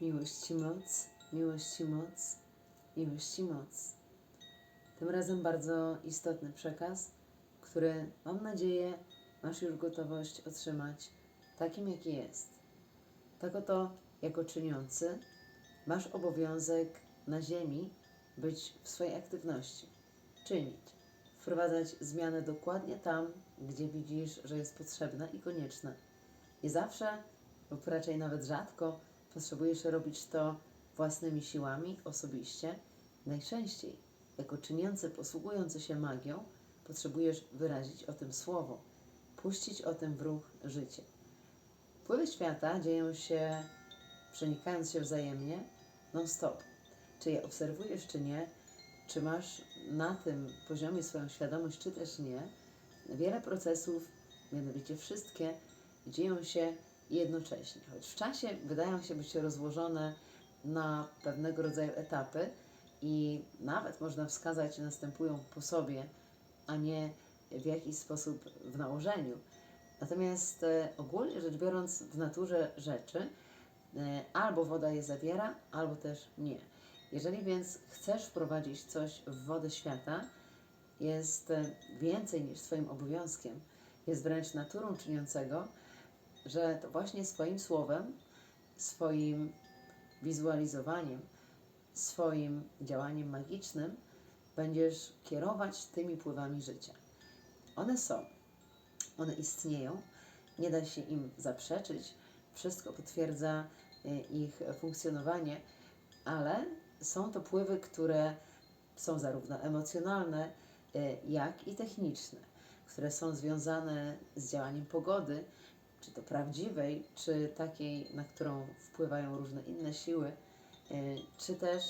Miłości moc, miłości moc, miłości moc. Tym razem bardzo istotny przekaz, który mam nadzieję masz już gotowość otrzymać takim, jaki jest. Tak oto, jako czyniący, masz obowiązek na ziemi być w swojej aktywności, czynić, wprowadzać zmiany dokładnie tam, gdzie widzisz, że jest potrzebna i konieczna. Nie zawsze, lub raczej nawet rzadko, potrzebujesz robić to własnymi siłami, osobiście. Najczęściej, jako czyniący, posługujący się magią, potrzebujesz wyrazić o tym słowo, puścić o tym w ruch życie. Wpływy świata dzieją się, przenikając się wzajemnie, non-stop. Czy je obserwujesz, czy nie, czy masz na tym poziomie swoją świadomość, czy też nie, wiele procesów, mianowicie wszystkie, dzieją się jednocześnie. Choć w czasie wydają się być rozłożone na pewnego rodzaju etapy i nawet można wskazać, że następują po sobie, a nie w jakiś sposób w nałożeniu. Natomiast e, ogólnie rzecz biorąc, w naturze rzeczy e, albo woda je zawiera, albo też nie. Jeżeli więc chcesz wprowadzić coś w wodę świata, jest e, więcej niż Twoim obowiązkiem, jest wręcz naturą czyniącego, że to właśnie swoim słowem, swoim wizualizowaniem, swoim działaniem magicznym będziesz kierować tymi pływami życia. One są, one istnieją, nie da się im zaprzeczyć, wszystko potwierdza y, ich funkcjonowanie, ale są to pływy, które są zarówno emocjonalne, y, jak i techniczne, które są związane z działaniem pogody, czy to prawdziwej, czy takiej, na którą wpływają różne inne siły, y, czy też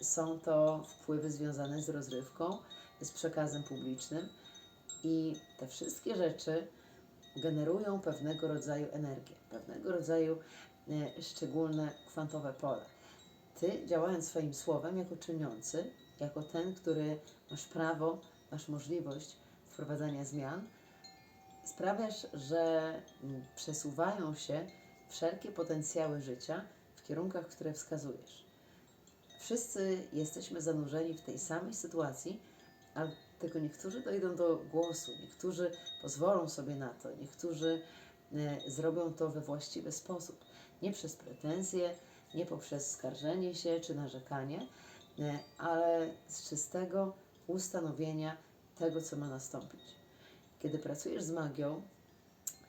y, są to wpływy związane z rozrywką, z przekazem publicznym i te wszystkie rzeczy generują pewnego rodzaju energię, pewnego rodzaju y, szczególne kwantowe pole. Ty, działając swoim słowem jako czyniący, jako ten, który masz prawo, masz możliwość wprowadzania zmian, sprawiasz, że mm, przesuwają się wszelkie potencjały życia w kierunkach, które wskazujesz. Wszyscy jesteśmy zanurzeni w tej samej sytuacji, ale tylko niektórzy dojdą do głosu, niektórzy pozwolą sobie na to, niektórzy e, zrobią to we właściwy sposób. Nie przez pretensje, nie poprzez skarżenie się czy narzekanie, e, ale z czystego ustanowienia tego, co ma nastąpić. Kiedy pracujesz z magią,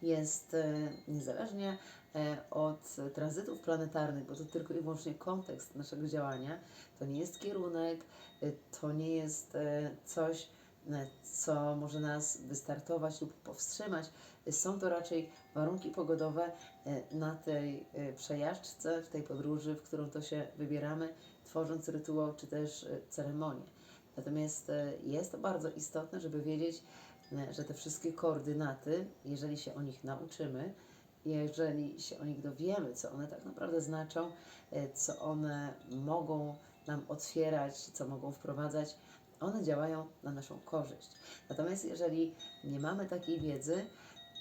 jest e, niezależnie e, od tranzytów planetarnych, bo to tylko i wyłącznie kontekst naszego działania, to nie jest kierunek, e, to nie jest coś, co może nas wystartować lub powstrzymać. Są to raczej warunki pogodowe na tej przejażdżce, w tej podróży, w którą to się wybieramy, tworząc rytuał czy też ceremonię. Natomiast jest to bardzo istotne, żeby wiedzieć, że te wszystkie koordynaty, jeżeli się o nich nauczymy, jeżeli się o nich dowiemy, co one tak naprawdę znaczą, e, co one mogą nam otwierać, co mogą wprowadzać, one działają na naszą korzyść. Natomiast jeżeli nie mamy takiej wiedzy,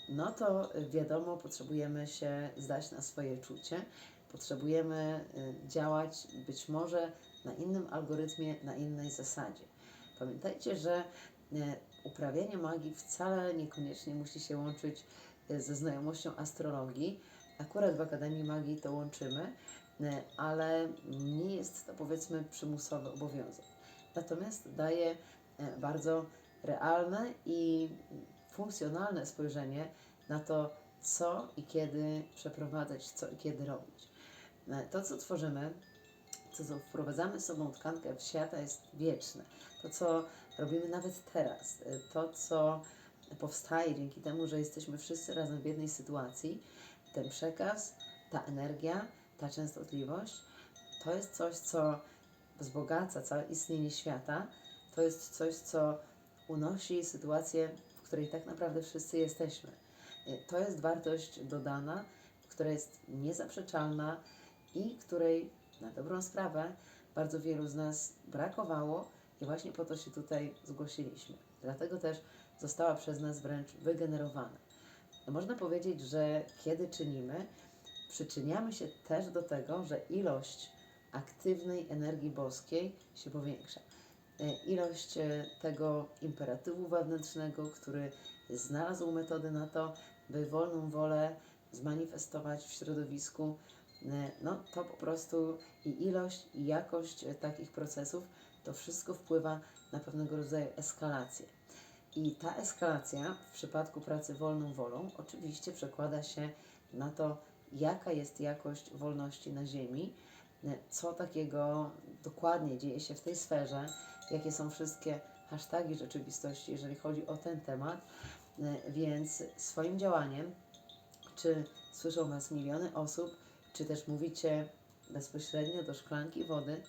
no to e, wiadomo, potrzebujemy się zdać na swoje czucie, potrzebujemy e, działać być może na innym algorytmie, na innej zasadzie. Pamiętajcie, że e, uprawianie magii wcale niekoniecznie musi się łączyć e, ze znajomością astrologii. Akurat w Akademii Magii to łączymy, e, ale nie jest to powiedzmy przymusowy obowiązek. Natomiast daje e, bardzo realne i funkcjonalne spojrzenie na to, co i kiedy przeprowadzać, co i kiedy robić. To, co tworzymy, to, co wprowadzamy sobą tkankę w świata jest wieczne. To, co robimy nawet teraz, y, to, co powstaje dzięki temu, że jesteśmy wszyscy razem w jednej sytuacji, ten przekaz, ta energia, ta częstotliwość, to jest coś, co wzbogaca całe istnienie świata. To jest coś, co unosi sytuację, w której tak naprawdę wszyscy jesteśmy. Y, To jest wartość dodana, która jest niezaprzeczalna i której na dobrą sprawę bardzo wielu z nas brakowało i właśnie po to się tutaj zgłosiliśmy. Dlatego też została przez nas wręcz wygenerowana. No można powiedzieć, że kiedy czynimy, przyczyniamy się też do tego, że ilość aktywnej energii boskiej się powiększa. E, Ilość e, tego imperatywu wewnętrznego, który znalazł metody na to, by wolną wolę zmanifestować w środowisku, e, no to po prostu i ilość, i jakość takich procesów, to wszystko wpływa na pewnego rodzaju eskalację. I ta eskalacja w przypadku pracy wolną wolą oczywiście przekłada się na to, jaka jest jakość wolności na Ziemi, co takiego dokładnie dzieje się w tej sferze, jakie są wszystkie hasztagi rzeczywistości, jeżeli chodzi o ten temat. Więc swoim działaniem, czy słyszą Was miliony osób, czy też mówicie bezpośrednio do szklanki wody,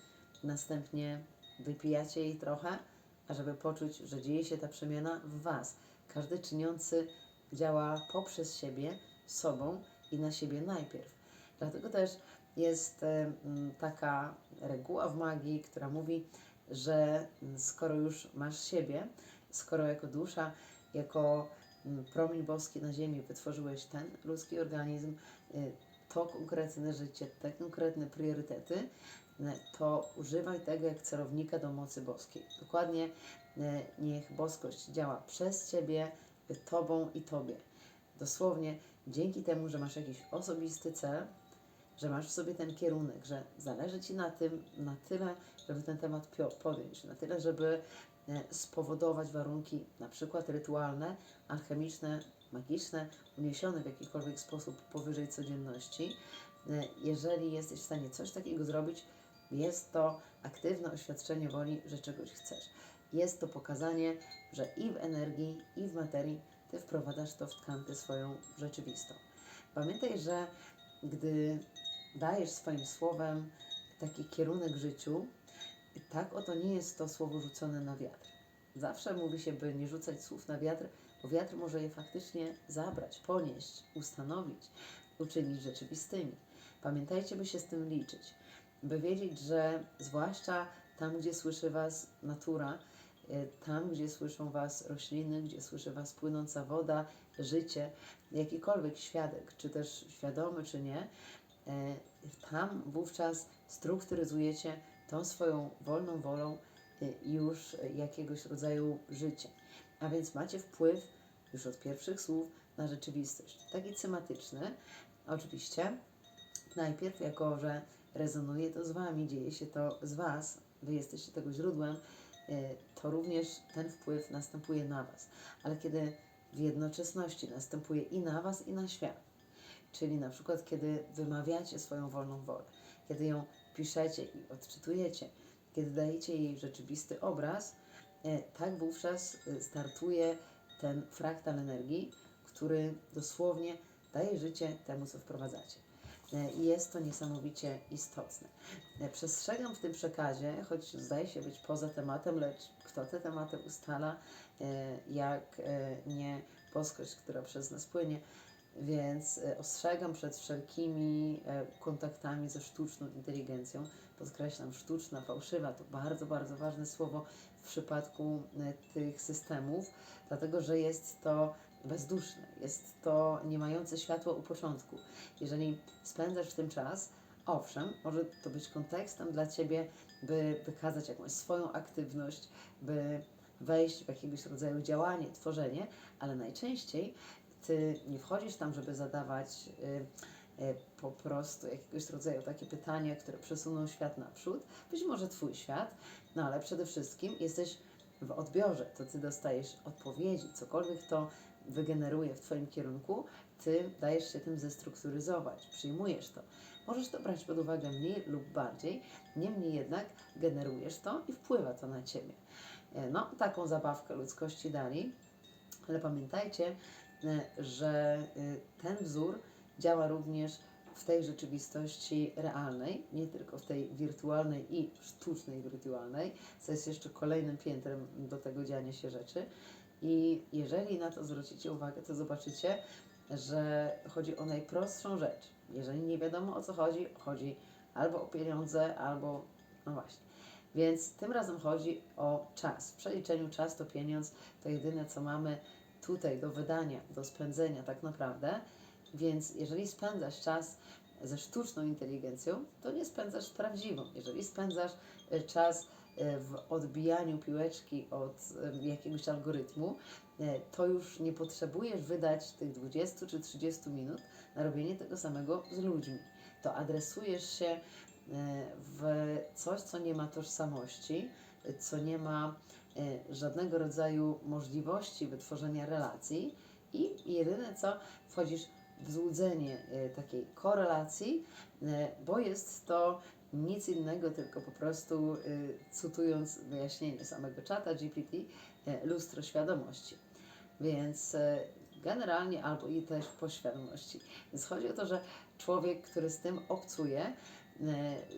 następnie wypijacie jej trochę, ażeby poczuć, że dzieje się ta przemiana w Was. Każdy czyniący działa poprzez siebie, sobą i na siebie najpierw. Dlatego też jest e, taka reguła w magii, która mówi, że skoro już masz siebie, skoro jako dusza, jako promień boski na ziemi wytworzyłeś ten ludzki organizm, y, to konkretne życie, te konkretne priorytety, to używaj tego jak celownika do mocy boskiej. Dokładnie y, niech boskość działa przez Ciebie, Tobą i Tobie. Dosłownie dzięki temu, że masz jakiś osobisty cel, że masz w sobie ten kierunek, że zależy Ci na tym, na tyle, żeby ten temat podjąć, na tyle, żeby e, spowodować warunki na przykład rytualne, alchemiczne, magiczne, uniesione w jakikolwiek sposób powyżej codzienności. E, Jeżeli jesteś w stanie coś takiego zrobić, jest to aktywne oświadczenie woli, że czegoś chcesz. Jest to pokazanie, że i w energii, i w materii Ty wprowadzasz to w tkankę swoją rzeczywistą. Pamiętaj, że gdy dajesz swoim słowem taki kierunek życiu, tak oto nie jest to słowo rzucone na wiatr. Zawsze mówi się, by nie rzucać słów na wiatr, bo wiatr może je faktycznie zabrać, ponieść, ustanowić, uczynić rzeczywistymi. Pamiętajcie, by się z tym liczyć, by wiedzieć, że zwłaszcza tam, gdzie słyszy Was natura, y, tam, gdzie słyszą Was rośliny, gdzie słyszy Was płynąca woda, życie, jakikolwiek świadek, czy też świadomy, czy nie, e, tam wówczas strukturyzujecie tą swoją wolną wolą y, już jakiegoś rodzaju życie. A więc macie wpływ już od pierwszych słów na rzeczywistość. Taki schematyczny, oczywiście, najpierw jako, że rezonuje to z Wami, dzieje się to z Was, Wy jesteście tego źródłem, y, to również ten wpływ następuje na Was. Ale kiedy w jednoczesności następuje i na Was, i na świat, czyli na przykład kiedy wymawiacie swoją wolną wolę, kiedy ją piszecie i odczytujecie, kiedy dajecie jej rzeczywisty obraz, e, tak wówczas e, startuje ten fraktal energii, który dosłownie daje życie temu, co wprowadzacie. E, jest to niesamowicie istotne. E, Przestrzegam w tym przekazie, choć zdaje się być poza tematem, lecz kto te tematy ustala, e, jak nie boskość, która przez nas płynie, więc ostrzegam przed wszelkimi kontaktami ze sztuczną inteligencją. Podkreślam, sztuczna, fałszywa to bardzo, bardzo ważne słowo w przypadku tych systemów, dlatego że jest to bezduszne, jest to nie mające światła u początku. Jeżeli spędzasz w tym czas, owszem, może to być kontekstem dla Ciebie, by wykazać jakąś swoją aktywność, by wejść w jakiegoś rodzaju działanie, tworzenie, ale najczęściej ty nie wchodzisz tam, żeby zadawać y, y, po prostu jakiegoś rodzaju takie pytania, które przesuną świat naprzód, być może Twój świat, no ale przede wszystkim jesteś w odbiorze, to Ty dostajesz odpowiedzi, cokolwiek to wygeneruje w Twoim kierunku, Ty dajesz się tym zestrukturyzować, przyjmujesz to. Możesz to brać pod uwagę mniej lub bardziej, niemniej jednak generujesz to i wpływa to na Ciebie. E, No, taką zabawkę ludzkości dali, ale pamiętajcie, e, że e, ten wzór działa również w tej rzeczywistości realnej, nie tylko w tej wirtualnej i sztucznej wirtualnej, co jest jeszcze kolejnym piętrem do tego dziania się rzeczy. I jeżeli na to zwrócicie uwagę, to zobaczycie, że chodzi o najprostszą rzecz. Jeżeli nie wiadomo o co chodzi, chodzi albo o pieniądze, albo no właśnie. Więc tym razem chodzi o czas. W przeliczeniu czas to pieniądz, to jedyne co mamy tutaj do wydania, do spędzenia tak naprawdę. Więc jeżeli spędzasz czas ze sztuczną inteligencją, to nie spędzasz prawdziwą. Jeżeli spędzasz e, czas w odbijaniu piłeczki od e, jakiegoś algorytmu, e, to już nie potrzebujesz wydać tych 20 czy 30 minut na robienie tego samego z ludźmi. To adresujesz się e, w coś, co nie ma tożsamości, e, co nie ma e, żadnego rodzaju możliwości wytworzenia relacji i jedyne co, wchodzisz w złudzenie e, takiej korelacji, e, bo jest to nic innego, tylko po prostu, e, cytując wyjaśnienie samego czata GPT, e, lustro świadomości. Więc e, generalnie albo i też poświadomości. Więc chodzi o to, że człowiek, który z tym obcuje,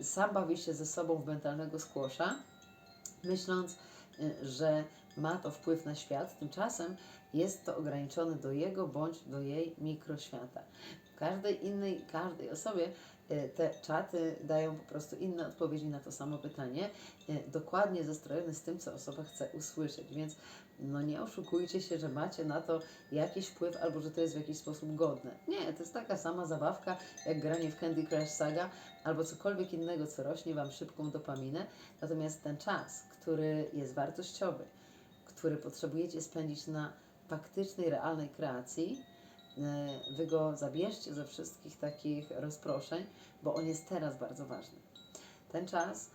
sam bawi się ze sobą w mentalnego skłosza, myśląc, że ma to wpływ na świat, tymczasem jest to ograniczone do jego bądź do jej mikroświata. Każdej innej, każdej osobie e, te czaty dają po prostu inne odpowiedzi na to samo pytanie, e, dokładnie zestrojone z tym, co osoba chce usłyszeć. Więc no nie oszukujcie się, że macie na to jakiś wpływ albo że to jest w jakiś sposób godne. Nie, to jest taka sama zabawka jak granie w Candy Crush Saga albo cokolwiek innego, co rośnie Wam szybką dopaminę. Natomiast ten czas, który jest wartościowy, który potrzebujecie spędzić na faktycznej, realnej kreacji, Wy go zabierzcie ze wszystkich takich rozproszeń, bo on jest teraz bardzo ważny. Ten czas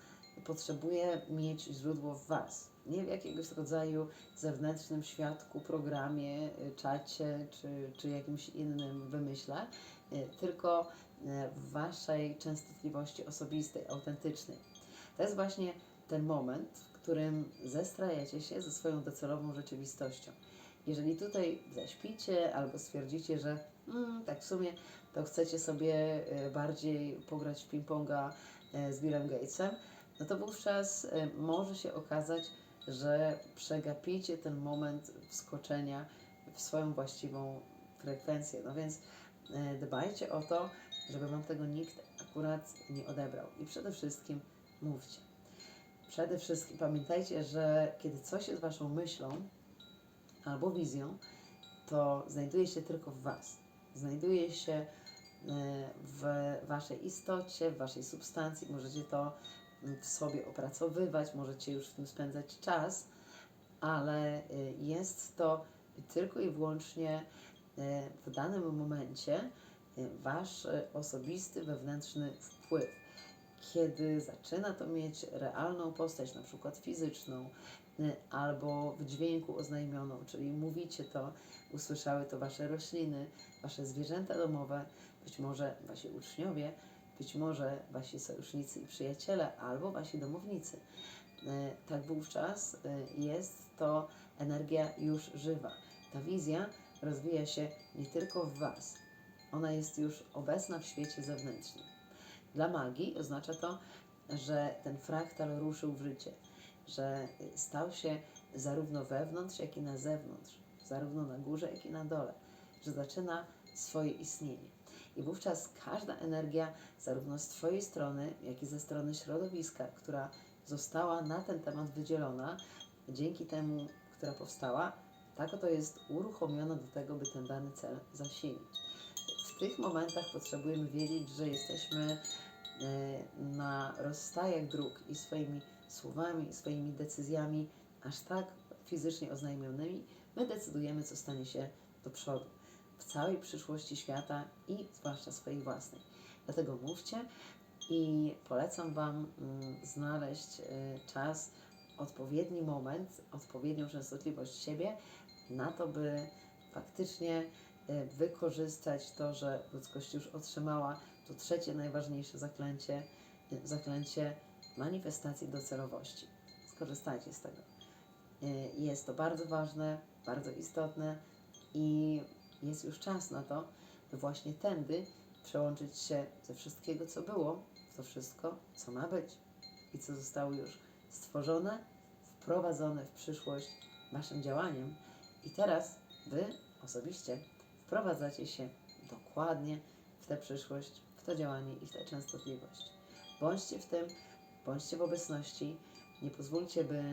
potrzebuje mieć źródło w Was, nie w jakiegoś rodzaju zewnętrznym świadku, programie, y, czacie czy, czy jakimś innym wymyśle, y, tylko y, w Waszej częstotliwości osobistej, autentycznej. To jest właśnie ten moment, w którym zestrajecie się ze swoją docelową rzeczywistością. Jeżeli tutaj zaśpicie albo stwierdzicie, że mm, tak w sumie to chcecie sobie y, bardziej pograć w ping-ponga y, z Billem Gatesem, no to wówczas y, może się okazać, że przegapicie ten moment wskoczenia w swoją właściwą frekwencję. No więc dbajcie o to, żeby Wam tego nikt akurat nie odebrał. I przede wszystkim mówcie. Przede wszystkim pamiętajcie, że kiedy coś jest Waszą myślą albo wizją, to znajduje się tylko w Was. Znajduje się e, w Waszej istocie, w Waszej substancji. Możecie to mm, w sobie opracowywać, możecie już w tym spędzać czas, ale e, jest to tylko i wyłącznie e, w danym momencie Wasz osobisty, wewnętrzny wpływ. Kiedy zaczyna to mieć realną postać, na przykład fizyczną, albo w dźwięku oznajmioną, czyli mówicie to, usłyszały to wasze rośliny, wasze zwierzęta domowe, być może wasi uczniowie, być może wasi sojusznicy i przyjaciele, albo wasi domownicy. Y, Tak wówczas y, jest to energia już żywa. Ta wizja rozwija się nie tylko w was, ona jest już obecna w świecie zewnętrznym. Dla magii oznacza to, że ten fraktal ruszył w życie, że stał się zarówno wewnątrz, jak i na zewnątrz, zarówno na górze, jak i na dole, że zaczyna swoje istnienie. I wówczas każda energia, zarówno z Twojej strony, jak i ze strony środowiska, która została na ten temat wydzielona, dzięki temu, która powstała, tak oto jest uruchomiona do tego, by ten dany cel zasilić. W tych momentach potrzebujemy wiedzieć, że jesteśmy e, na rozstajach dróg i swoimi słowami, swoimi decyzjami, aż tak fizycznie oznajmionymi, my decydujemy, co stanie się do przodu w całej przyszłości świata i zwłaszcza swojej własnej. Dlatego mówcie i polecam Wam mm, znaleźć e, czas, odpowiedni moment, odpowiednią częstotliwość siebie na to, by faktycznie e, wykorzystać to, że ludzkość już otrzymała to trzecie najważniejsze zaklęcie, e, zaklęcie manifestacji docelowości. Skorzystajcie z tego. E, Jest to bardzo ważne, bardzo istotne i jest już czas na to, by właśnie tędy przełączyć się ze wszystkiego, co było, w to wszystko, co ma być i co zostało już stworzone, wprowadzone w przyszłość Waszym działaniem. I teraz Wy osobiście wprowadzacie się dokładnie w tę przyszłość, w to działanie i w tę częstotliwość. Bądźcie w tym, bądźcie w obecności. Nie pozwólcie, by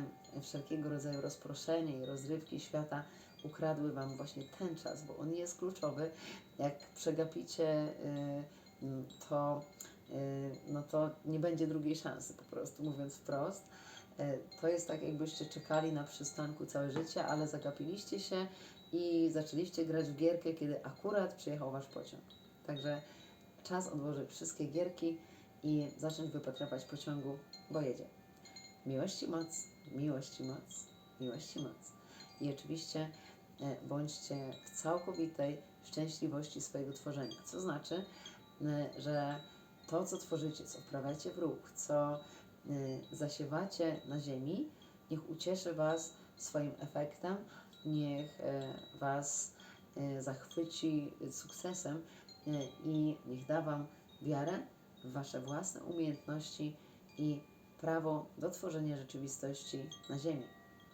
wszelkiego rodzaju rozproszenie i rozrywki świata ukradły Wam właśnie ten czas, bo on jest kluczowy. Jak przegapicie y, mm, to, y, no to nie będzie drugiej szansy, po prostu mówiąc wprost. Y, To jest tak, jakbyście czekali na przystanku całe życie, ale zagapiliście się i zaczęliście grać w gierkę, kiedy akurat przyjechał wasz pociąg. Także czas odłożyć wszystkie gierki i zacząć wypatrywać pociągu, bo jedzie. Miłości moc, miłości moc, miłości moc. I oczywiście e, bądźcie w całkowitej szczęśliwości swojego tworzenia. Co znaczy, e, że to, co tworzycie, co wprawiacie w ruch, co e, zasiewacie na ziemi, niech ucieszy Was swoim efektem, niech Was zachwyci sukcesem i niech da Wam wiarę Wasze własne umiejętności i prawo do tworzenia rzeczywistości na Ziemi.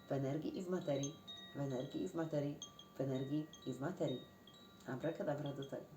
W energii i w materii, w energii i w materii, w energii i w materii. Abracadabra do tego.